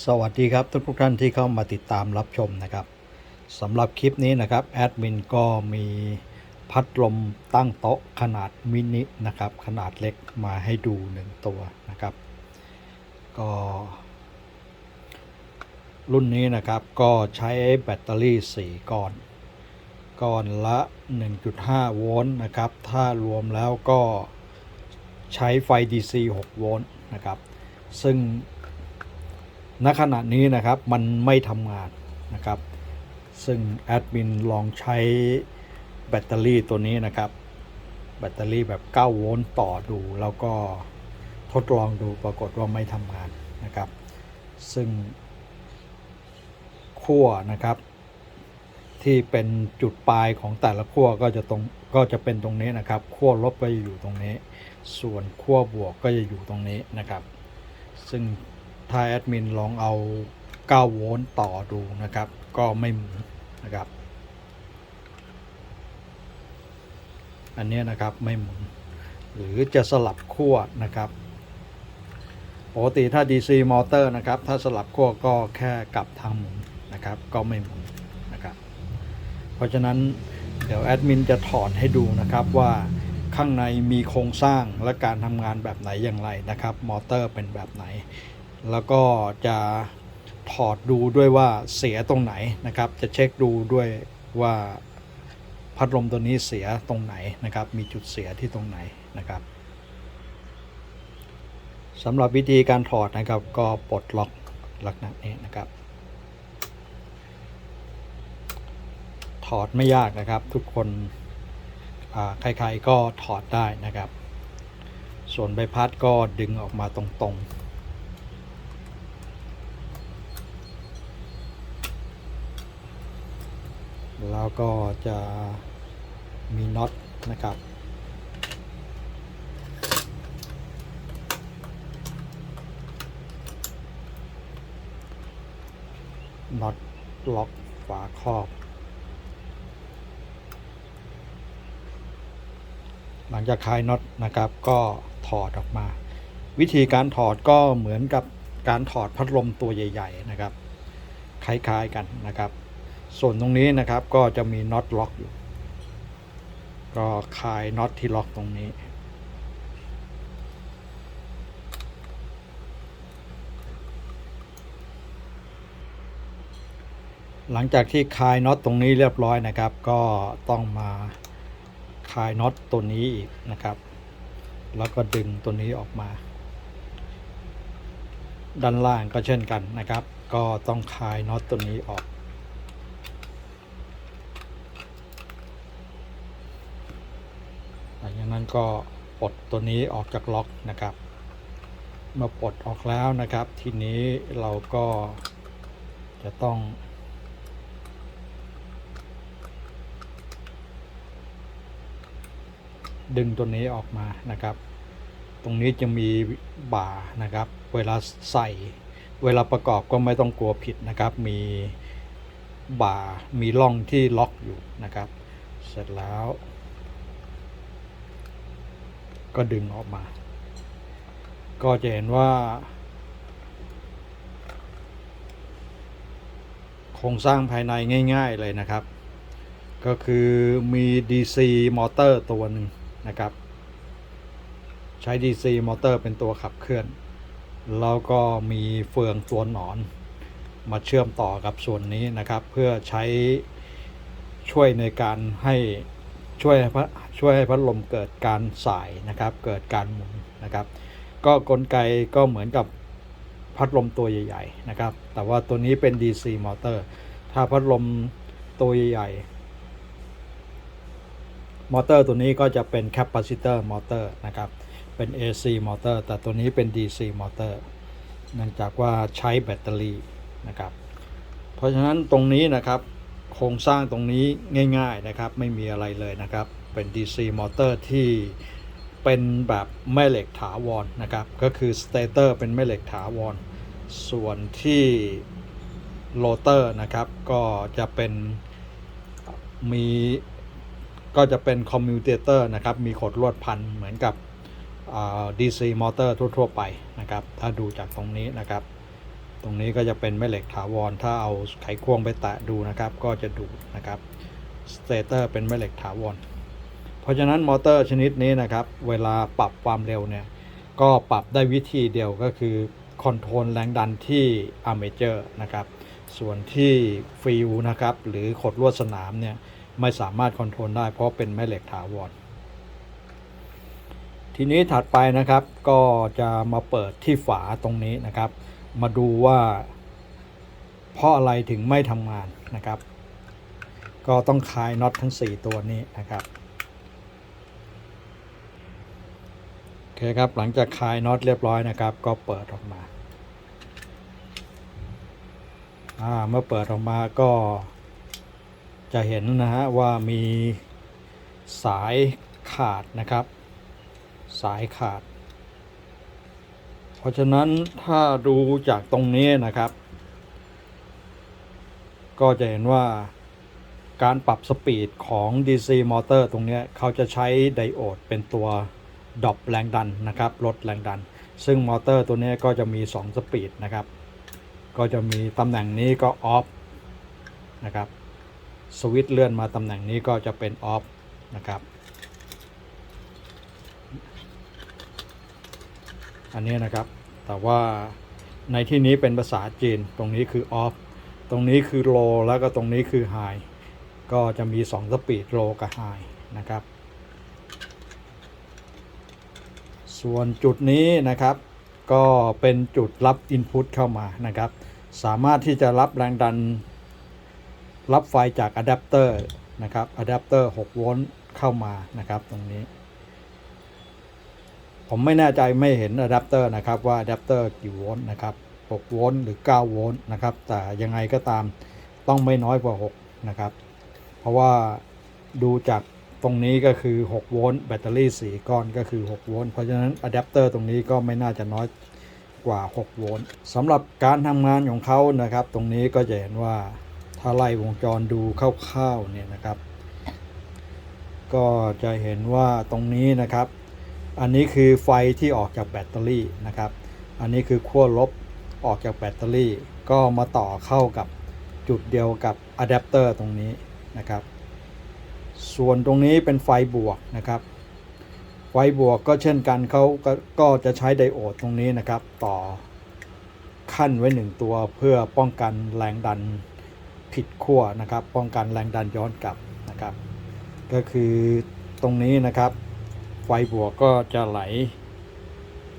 สวัสดีครับทุกทุกท่านที่เข้ามาติดตามรับชมนะครับสำหรับคลิปนี้นะครับแอดมินก็มีพัดลมตั้งโต๊ะขนาดมินินะครับขนาดเล็กมาให้ดูหนึ่งตัวนะครับ ก็ รุ่นนี้นะครับก็ใช้แบตเตอรี่ 4 ก้อน ก้อนละ 1.5 โวลต์นะครับ ถ้ารวมแล้วก็ใช้ไฟ DC 6 โวลต์นะครับ ซึ่ง ณขณะนี้นะครับมันไม่ทำงานนะครับ ซึ่งแอดมินลองใช้แบตเตอรี่ตัวนี้นะครับ แบตเตอรี่แบบ 9 โวลต์ต่อดู แล้วก็ทดลองดูปรากฏว่าไม่ทำงานนะครับ ซึ่งขั้วนะครับ ที่เป็นจุดปลายของแต่ละขั้วก็จะตรงก็จะเป็นตรงนี้นะครับขั้วลบก็จะอยู่ตรงนี้ ส่วนขั้วบวกก็จะอยู่ตรงนี้นะครับ ซึ่ง ถ้าแอดมินลองเอา 9 โวลต์ต่อดูนะครับ ก็ไม่เหมุนนะครับ อันนี้นะครับไม่หมุน หรือจะสลับขั้วนะครับปกติถ้า DC มอเตอร์นะครับ ถ้าสลับขั้วก็แค่กลับทางหมุนนะครับ ก็ไม่หมุนนะครับ เพราะฉะนั้นเดี๋ยวแอดมินจะถอดให้ดูนะครับว่าข้างในมีโครงสร้างและการทำงานแบบไหนอย่างไรนะครับ มอเตอร์เป็นแบบไหน แล้วก็จะถอดดูด้วยว่าเสียตรงไหนนะครับ จะเช็คดูด้วยว่าพัดลมตัวนี้เสียตรงไหนนะครับ มีจุดเสียที่ตรงไหนนะครับสำหรับวิธีการถอดนะครับ ก็ปลดล็อกลักษณะนี้นะครับ ถอดไม่ยากนะครับ ทุกคนใครๆก็ถอดได้นะครับ ส่วนใบพัดก็ดึงออกมาตรงๆ แล้วก็จะมีน็อตนะครับ น็อตล็อกฝาครอบ หลังจากคลายน็อตนะครับ ก็ถอดออกมา วิธีการถอดก็เหมือนกับการถอดพัดลมตัวใหญ่ ๆ นะครับ คล้าย ๆ กันนะครับ ส่วนตรงนี้นะครับก็จะมีน็อตล็อกอยู่ ก็คลายน็อตที่ล็อกตรงนี้ หลังจากที่คลายน็อตตรงนี้เรียบร้อยนะครับ ก็ต้องมาคลายน็อตตัวนี้อีกนะครับ แล้วก็ดึงตัวนี้ออกมา ด้านล่างก็เช่นกันนะครับ ก็ต้องคลายน็อตตัวนี้ออก หลังจากนั้นก็ปลดตัวนี้ออกจากล็อกนะครับเมื่อปลดออกแล้วนะครับ ทีนี้เราก็จะต้อง ดึงตัวนี้ออกมานะครับ ตรงนี้จะมีบ่านะครับ เวลาใส่เวลาประกอบก็ไม่ต้องกลัวผิดนะครับ มีบ่ามีร่องที่ล็อกอยู่นะครับ เสร็จแล้ว ก็ดึงออกมา ก็จะเห็นว่า โครงสร้างภายในง่าย ๆ เลยนะครับ ก็คือมี DC มอเตอร์ตัวหนึ่งนะครับ ใช้ DC มอเตอร์เป็นตัวขับเคลื่อน แล้วก็มีเฟืองตัวหนอน มาเชื่อมต่อกับส่วนนี้นะครับ เพื่อใช้ช่วยในการให้ช่วยใช่วยให้พัดลมเกิดการสายนะครับ เกิดการหมุนนะครับ ก็กลไกก็เหมือนกับพัดลมตัวใหญ่ ๆ นะครับ แต่ว่าตัวนี้เป็น DC มอเตอร์ ถ้าพัดลมตัวใหญ่ๆ มอเตอร์ตัวนี้ก็จะเป็นแคปซิเตอร์มอเตอร์นะครับ เป็น AC มอเตอร์ แต่ตัวนี้เป็น DC มอเตอร์ เนื่องจากว่าใช้แบตเตอรี่นะครับ เพราะฉะนั้นตรงนี้นะครับ โครงสร้างตรงนี้ง่ายๆนะครับ ไม่มีอะไรเลยนะครับ เป็น DC มอเตอร์ที่เป็นแบบแม่เหล็กถาวรนะครับ ก็คือสเตเตอร์เป็นแม่เหล็กถาวร ส่วนที่โรเตอร์นะครับ ก็จะเป็นมีก็จะเป็นคอมมิวเตเตอร์นะครับ มีขดลวดพันเหมือนกับอ่า DC มอเตอร์ทั่ว ๆ ไปนะครับ ถ้าดูจากตรงนี้นะครับ ตรงนี้ก็จะเป็นแม่เหล็กถาวร ถ้าเอาไขควงไปแตะดูนะครับ ก็จะดูดนะครับสเตเตอร์เป็นแม่เหล็กถาวร เพราะฉะนั้นมอเตอร์ชนิดนี้นะครับ เวลาปรับความเร็วเนี่ย ก็ปรับได้วิธีเดียวก็คือคอนโทรลแรงดันที่อาร์มเจอร์นะครับ ส่วนที่ฟิลนะครับ หรือขดลวดสนามเนี่ย ไม่สามารถคอนโทรลได้เพราะเป็นแม่เหล็กถาวร ทีนี้ถัดไปนะครับก็จะมาเปิดที่ฝาตรงนี้นะครับ มาดูว่า เพราะอะไรถึงไม่ทำงานนะครับ ก็ต้องคลายน็อตทั้ง 4 ตัวนี้นะครับโอเคครับหลังจากคลายน็อตเรียบร้อยนะครับ ก็เปิดออกมาอ่าเมื่อเปิดออกมาก็จะเห็นนะฮะว่ามีสายขาดนะครับ สายขาด เพราะฉะนั้นถ้าดูจากตรงนี้นะครับ ก็จะเห็นว่าการปรับสปีดของ DC มอเตอร์ตรงนี้เขาจะใช้ไดโอดเป็นตัวดอปแรงดันนะครับลดแรงดัน ซึ่งมอเตอร์ตัวนี้ก็จะมี 2 สปีดนะครับ ก็จะมีตำแหน่งนี้ก็ออฟนะครับสวิตช์เลื่อนมาตำแหน่งนี้ก็จะเป็นออฟนะครับ อันนี้นะครับ แต่ว่าในที่นี้เป็นภาษาจีน ตรงนี้คือ off ตรงนี้คือ low แล้วก็ตรงนี้คือ high ก็จะมี 2 สปีด low กับ high นะครับ ส่วนจุดนี้นะครับ ก็เป็นจุดรับ input เข้ามานะครับ สามารถที่จะรับแรงดัน รับไฟจากอะแดปเตอร์นะครับอะแดปเตอร์ 6 โวลต์เข้ามานะครับตรงนี้ ผมไม่แน่ใจไม่เห็นอะแดปเตอร์นะครับว่าอะแดปเตอร์กี่โวลต์นะครับ6โวลต์หรือ9โวลต์นะครับแต่ยังไงก็ตามต้องไม่น้อยกว่า6นะครับเพราะว่าดูจากตรงนี้ก็คือ6โวลต์แบตเตอรี่ 4 ก้อนก็คือ6โวลต์เพราะฉะนั้นอะแดปเตอร์ตรงนี้ก็ไม่น่าจะน้อยกว่า6โวลต์สำหรับการทำงานของเขานะครับ ตรงนี้ก็จะเห็นว่าถ้าไล่วงจรดูคร่าวๆเนี่ยนะครับ ก็จะเห็นว่าตรงนี้นะครับ อันนี้คือไฟที่ออกจากแบตเตอรี่นะครับ อันนี้คือขั้วลบออกจากแบตเตอรี่ ก็มาต่อเข้ากับจุดเดียวกับอะแดปเตอร์ตรงนี้นะครับ ส่วนตรงนี้เป็นไฟบวกนะครับ ไฟบวกก็เช่นกันเขาก็ก็จะใช้ไดโอดตรงนี้นะครับ ต่อขั้นไว้หนึ่งตัวเพื่อป้องกันแรงดันผิดขั้วนะครับ ป้องกันแรงดันย้อนกลับนะครับ ก็คือตรงนี้นะครับ ไฟบวกก็จะไหล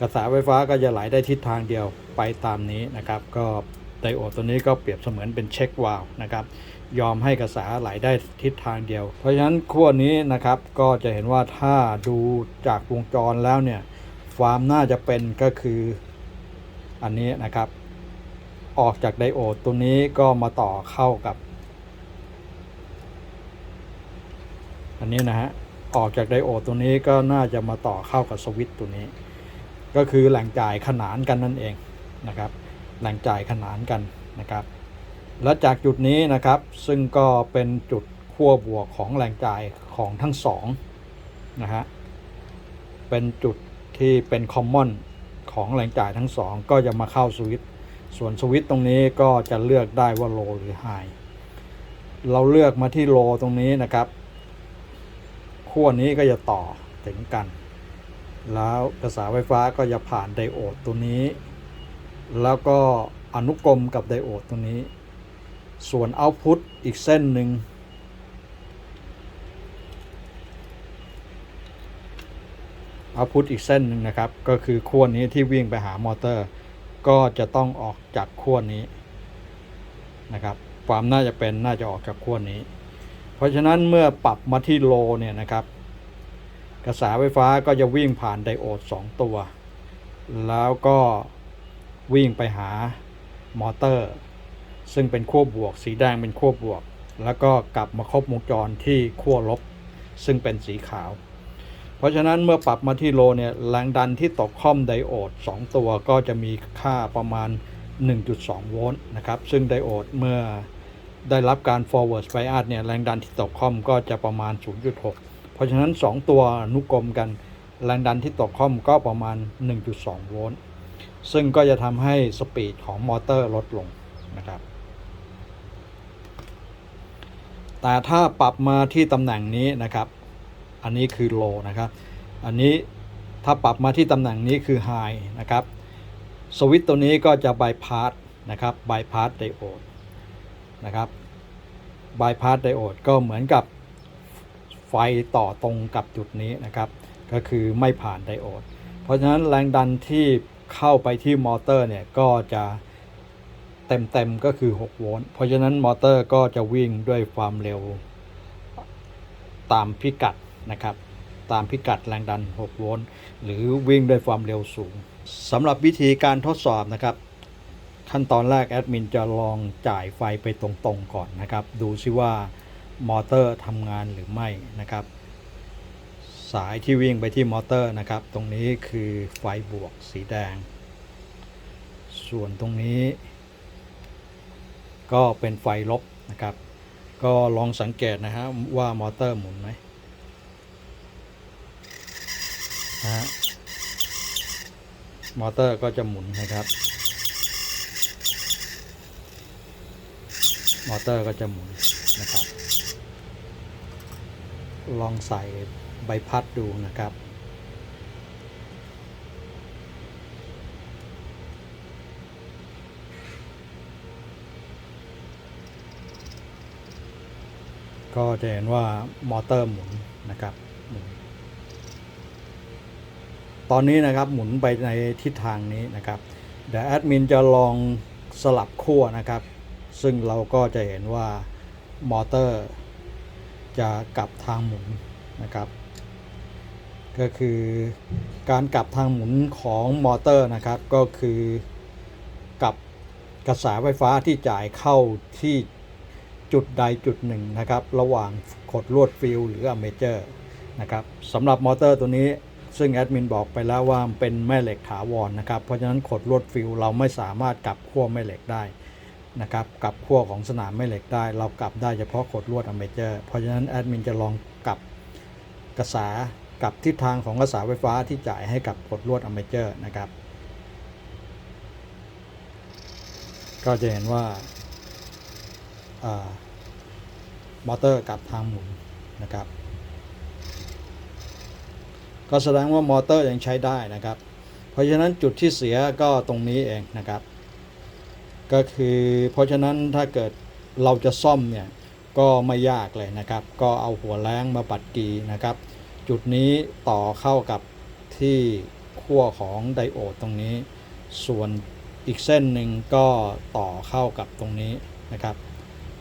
กระแสไฟฟ้าก็จะไหลได้ทิศทางเดียวไปตามนี้นะครับ ก็ไดโอดตัวนี้ก็เปรียบเสมือนเป็นเช็ควาล์วนะครับ ยอมให้กระแสไหลได้ทิศทางเดียว เพราะฉะนั้นขั้วนี้นะครับก็จะเห็นว่าถ้าดูจากวงจรแล้วเนี่ยความน่าจะเป็นก็คืออันนี้นะครับ ออกจากไดโอดตัวนี้ก็มาต่อเข้ากับ อันนี้นะฮะ ออกจากไดโอดตัวนี้ก็น่าจะมาต่อเข้ากับสวิตตัวนี้ ก็คือแหล่งจ่ายขนานกันนั่นเองนะครับ แหล่งจ่ายขนานกันนะครับ และจากจุดนี้นะครับซึ่งก็เป็นจุดขั้วบวกของแรงจ่ายของทั้งสองนะฮะ เป็นจุดที่เป็นคอมมอนของแรงจ่ายทั้งสองก็จะมาเข้าสวิตส่วนสวิตตรงนี้ก็จะเลือกได้ว่าโลหรือไฮเราเลือกมาที่โลตรงนี้นะครับ ขั้วนี้ก็จะต่อถึงกัน แล้วกระแสไฟฟ้าก็จะผ่านไดโอดตัวนี้ แล้วก็อนุกรมกับไดโอดตัวนี้ ส่วนเอาพุตอีกเส้นหนึ่งเอาพุตอีกเส้นหนึ่งนะครับ ก็คือขั้วนี้ที่วิ่งไปหามอเตอร์ ก็จะต้องออกจากขั้วนี้นะครับ ความน่าจะเป็นน่าจะออกจากขั้วนี้ เพราะฉะนั้นเมื่อปรับมาที่โลเนี่ยนะครับ กระแสไฟฟ้าก็จะวิ่งผ่านไดโอด 2 ตัว แล้วก็วิ่งไปหามอเตอร์ ซึ่งเป็นขั้วบวก สีแดงเป็นขั้วบวก แล้วก็กลับมาครบวงจรที่ขั้วลบ ซึ่งเป็นสีขาว เพราะฉะนั้นเมื่อปรับมาที่โลเนี่ยแรงดันที่ตกค่อมไดโอด 2 ตัวก็จะมีค่าประมาณ 1.2 โวลต์นะครับ ซึ่งไดโอดเมื่อ ได้รับการ forward bias เนี่ยแรงดันที่ตกค่อมก็จะประมาณ 0.6 เพราะฉะนั้น 2 ตัวอนุกรมกัน แรงดันที่ตกค่อมก็ประมาณ 1.2 โวลต์ซึ่งก็จะทำให้สปีดของมอเตอร์ลดลงนะครับ แต่ถ้าปรับมาที่ตำแหน่งนี้นะครับ อันนี้คือ low นะครับ อันนี้ถ้าปรับมาที่ตำแหน่งนี้คือ high นะครับ สวิตตัวนี้ก็จะ bypass นะครับ bypass diode นะครับ bypass diode ก็เหมือนกับไฟต่อตรงกับจุดนี้นะครับ ก็คือไม่ผ่านไดโอด เพราะฉะนั้นแรงดันที่เข้าไปที่มอเตอร์เนี่ยก็จะเต็มๆก็คือ 6 โวลต์ เพราะฉะนั้นมอเตอร์ก็จะวิ่งด้วยความเร็วตามพิกัดนะครับ ตามพิกัดแรงดัน 6 โวลต์ หรือวิ่งด้วยความเร็วสูงสำหรับวิธีการทดสอบนะครับ ขั้นตอนแรกแอดมินจะลองจ่ายไฟไปตรงๆก่อนนะครับ ดูซิว่ามอเตอร์ทำงานหรือไม่นะครับ สายที่วิ่งไปที่มอเตอร์นะครับ ตรงนี้คือไฟบวกสีแดง ส่วนตรงนี้ ก็เป็นไฟลบนะครับ ก็ลองสังเกตนะฮะว่ามอเตอร์หมุนไหมนะฮะมอเตอร์ก็จะหมุนนะครับ มอเตอร์ก็จะหมุนนะครับ ลองใส่ใบพัดดูนะครับ ก็จะเห็นว่ามอเตอร์หมุนนะครับหมุนตอนนี้นะครับหมุนไปในทิศทางนี้นะครับ เดี๋ยวแอดมินจะลองสลับขั้วนะครับ ซึ่งเราก็จะเห็นว่ามอเตอร์จะกลับทางหมุนนะครับ ก็คือการกลับทางหมุนของมอเตอร์นะครับ ก็คือกลับกระแสไฟฟ้าที่จ่ายเข้าที่จุดใดจุดหนึ่งนะครับ ระหว่างขดลวดฟิลหรืออเมเจอร์นะครับสำหรับมอเตอร์ตัวนี้ซึ่งแอดมินบอกไปแล้วว่าเป็นแม่เหล็กถาวรนะครับ เพราะฉะนั้นขดลวดฟิลเราไม่สามารถกลับขั้วแม่เหล็กได้ นะครับกลับขั้วของสนามแม่เหล็กได้ เรากลับได้เฉพาะขดลวดอเมเจอร์เพราะฉะนั้นแอดมินจะลองกลับกระแสกับทิศทางของกระแสไฟฟ้าที่จ่ายให้กับขดลวดอเมเจอร์นะครับ ก็จะเห็นว่ามอเตอร์กลับทางหมุนนะครับ ก็แสดงว่ามอเตอร์ยังใช้ได้นะครับ เพราะฉะนั้นจุดที่เสียก็ตรงนี้เองนะครับ ก็คือเพราะฉะนั้นถ้าเกิดเราจะซ่อมเนี่ยก็ไม่ยากเลยนะครับ ก็เอาหัวแรงมาปัดกีนะครับ จุดนี้ต่อเข้ากับที่ขั้วของไดโอดตรงนี้ ส่วนอีกเส้นหนึ่งก็ต่อเข้ากับตรงนี้นะครับ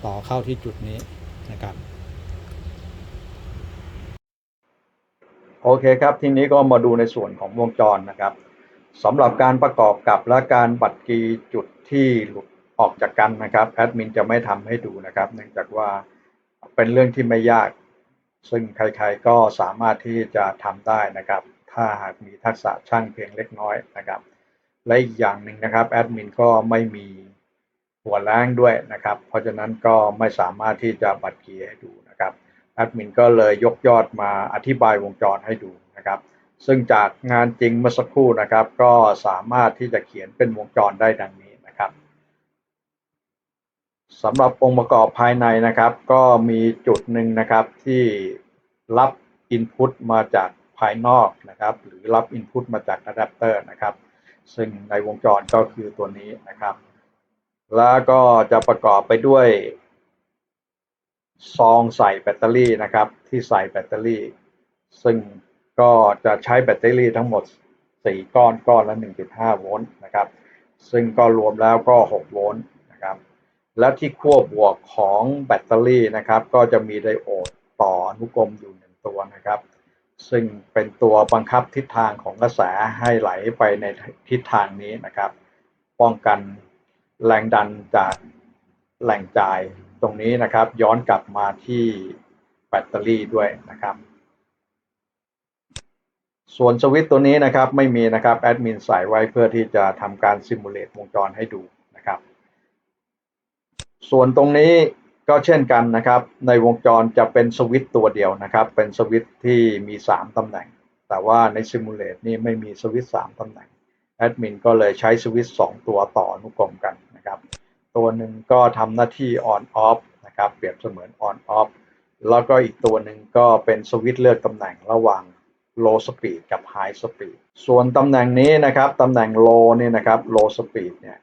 ต่อเข้าที่จุดนี้นะครับ โอเคครับ ทีนี้ก็มาดูในส่วนของวงจรนะครับสำหรับการประกอบกับและการบัดกีจุด ที่หลุดออกจากกันนะครับแอดมินจะไม่ทำให้ดูนะครับ เนื่องจากว่าเป็นเรื่องที่ไม่ยาก ซึ่งใครๆก็สามารถที่จะทำได้นะครับ ถ้าหากมีทักษะช่างเพียงเล็กน้อยนะครับ และอีกอย่างหนึ่งนะครับแอดมินก็ไม่มีหัวแรงด้วยนะครับ เพราะฉะนั้นก็ไม่สามารถที่จะบัดกีให้ดูนะครับแอดมินก็เลยยกยอดมาอธิบายวงจรให้ดูนะครับ ซึ่งจากงานจริงเมื่อสักครู่นะครับ ก็สามารถที่จะเขียนเป็นวงจรได้ดังนี้ สำหรับองค์ประกอบภายในนะครับ ก็มีจุดหนึ่งนะครับที่รับ Input มาจากภายนอกนะครับ หรือรับ Input มาจากอะแดปเตอร์นะครับ ซึ่งในวงจรก็คือตัวนี้นะครับ แล้วก็จะประกอบไปด้วยซองใส่แบตเตอรี่นะครับ ที่ใส่แบตเตอรี่ ซึ่งก็จะใช้แบตเตอรี่ทั้งหมด 4 ก้อนก้อนละ 1.5 โวลต์นะครับ ซึ่งก็รวมแล้วก็ 6 โวลต์ และที่ขั้วบวกของแบตเตอรี่นะครับ ก็จะมีไดโอดต่ออนุกรมอยู่หนึ่งตัวนะครับ ซึ่งเป็นตัวบังคับทิศทางของกระแสให้ไหลไปในทิศทางนี้นะครับ ป้องกันแรงดันจากแหล่งจ่ายตรงนี้นะครับ ย้อนกลับมาที่แบตเตอรี่ด้วยนะครับ ส่วนสวิตตัวนี้นะครับไม่มีนะครับแอดมินใส่ไว้เพื่อที่จะทำการซิมูเลตวงจรให้ดู ส่วนตรงนี้ก็เช่นกันนะครับ ในวงจรจะเป็นสวิตตัวเดียวนะครับ เป็นสวิตที่มี 3 ตำแหน่ง แต่ว่าในซิมูเลตนี่ไม่มีสวิตช์3ตำแหน่งแอดมินก็เลยใช้สวิตสองตัวต่ออนุกรมกันนะครับ ตัวหนึ่งก็ทำหน้าที่ on off นะครับ เปรียบเสมือน on off แล้วก็อีกตัวหนึ่งก็เป็นสวิตเลือกตำแหน่งระหว่าง low speed กับ high speed ส่วนตำแหน่งนี้นะครับตำแหน่ง low นี่นะครับ low speed เนี่ย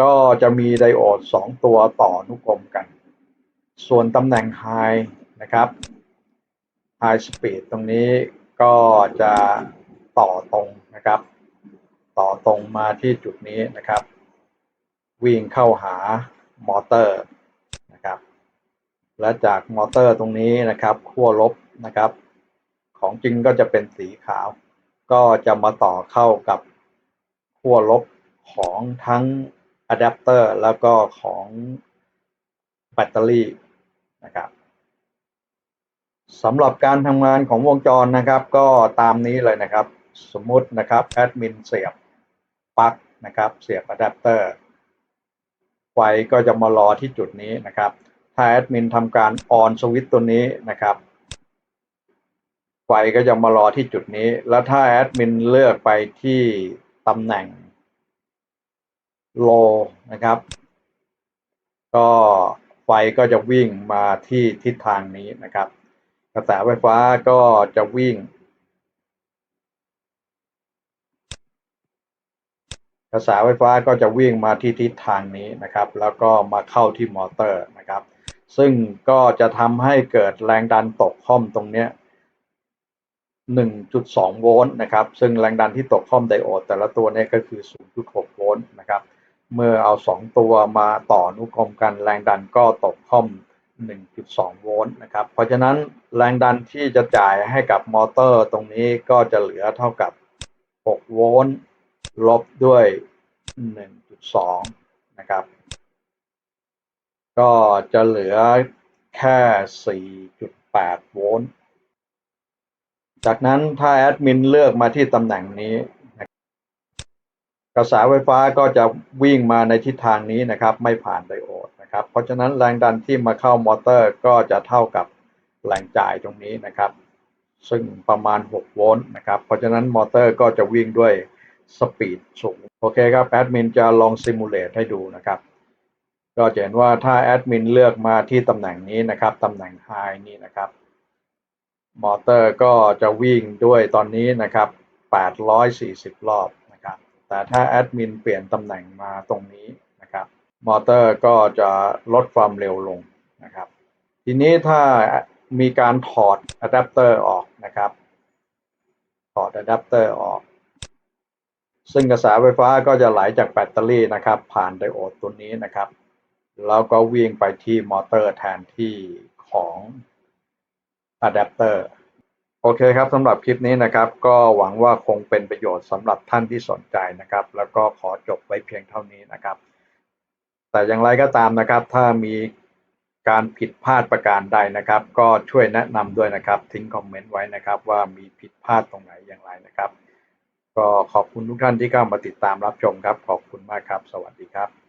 ก็จะมีไดโอด 2 ตัวต่อนุกรมกัน ส่วนตำแหน่ง high นะครับ high speed ตรงนี้ก็จะต่อตรงนะครับ ต่อตรงมาที่จุดนี้นะครับ วิ่งเข้าหามอเตอร์นะครับ และจากมอเตอร์ตรงนี้นะครับขั้วลบนะครับ ของจริงก็จะเป็นสีขาว ก็จะมาต่อเข้ากับขั้วลบของทั้ง อะแดปเตอร์แล้วก็ของแบตเตอรี่นะครับสำหรับการทำงานของวงจรนะครับ ก็ตามนี้เลยนะครับ สมมุตินะครับแอดมินเสียบปลั๊กนะครับเสียบอะแดปเตอร์ไฟก็จะมารอที่จุดนี้นะครับ ถ้าแอดมินทำการออนสวิตช์ตัวนี้นะครับไฟก็จะมารอที่จุดนี้ แล้วถ้าแอดมินเลือกไปที่ตำแหน่ง low นะครับ ก็ไฟก็จะวิ่งมาที่ทิศทางนี้นะครับ กระแสไฟฟ้าก็จะวิ่ง กระแสไฟฟ้าก็จะวิ่งมาที่ทิศทางนี้นะครับ แล้วก็มาเข้าที่มอเตอร์นะครับ ซึ่งก็จะทำให้เกิดแรงดันตกค่อมตรงเนี้ย1.2 โวลต์นะครับ ซึ่งแรงดันที่ตกค่อมไดโอดแต่ละตัวเนี่ยก็คือ 0.6 โวลต์นะครับ เมื่อเอา 2 ตัวมาต่อนุกรมกันแรงดันก็ตกค่อม 1.2 โวลต์นะครับ เพราะฉะนั้นแรงดันที่จะจ่ายให้กับมอเตอร์ตรงนี้ก็จะเหลือเท่ากับ 6 โวลต์ลบด้วย 1.2 นะครับ ก็จะเหลือแค่ 4.8 โวลต์ จากนั้นถ้าแอดมินเลือกมาที่ตำแหน่งนี้ กระแสไฟฟ้าก็จะวิ่งมาในทิศทางนี้นะครับ ไม่ผ่านไดโอดนะครับ เพราะฉะนั้นแรงดันที่มาเข้ามอเตอร์ก็จะเท่ากับแรงจ่ายตรงนี้นะครับ ซึ่งประมาณ 6 โวลต์นะครับ เพราะฉะนั้นมอเตอร์ก็จะวิ่งด้วยสปีดสูง โอเคครับแอดมินจะลองซิมูเลตให้ดูนะครับ ก็จะเห็นว่าถ้าแอดมินเลือกมาที่ตำแหน่งนี้นะครับตำแหน่ง High นี้นะครับมอเตอร์ก็จะวิ่งด้วยตอนนี้นะครับ 840 รอบนะครับ แต่ถ้าแอดมินเปลี่ยนตำแหน่งมาตรงนี้นะครับ มอเตอร์ก็จะลดความเร็วลงนะครับ ทีนี้ถ้ามีการถอดอะแดปเตอร์ออกนะครับ ถอดอะแดปเตอร์ออก ซึ่งกระแสไฟฟ้าก็จะไหลจากแบตเตอรี่นะครับ ผ่านไดโอดตัวนี้นะครับ แล้วก็วิ่งไปที่มอเตอร์แทนที่ของอะแดปเตอร์ โอเคครับสำหรับคลิปนี้นะครับ ก็หวังว่าคงเป็นประโยชน์สำหรับท่านที่สนใจนะครับ แล้วก็ขอจบไว้เพียงเท่านี้นะครับ แต่อย่างไรก็ตามนะครับ ถ้ามีการผิดพลาดประการใดนะครับ ก็ช่วยแนะนำด้วยนะครับ ทิ้งคอมเมนต์ไว้นะครับ ว่ามีผิดพลาดตรงไหนอย่างไรนะครับ ก็ขอบคุณทุกท่านที่เข้ามาติดตามรับชมครับ ขอบคุณมากครับ สวัสดีครับ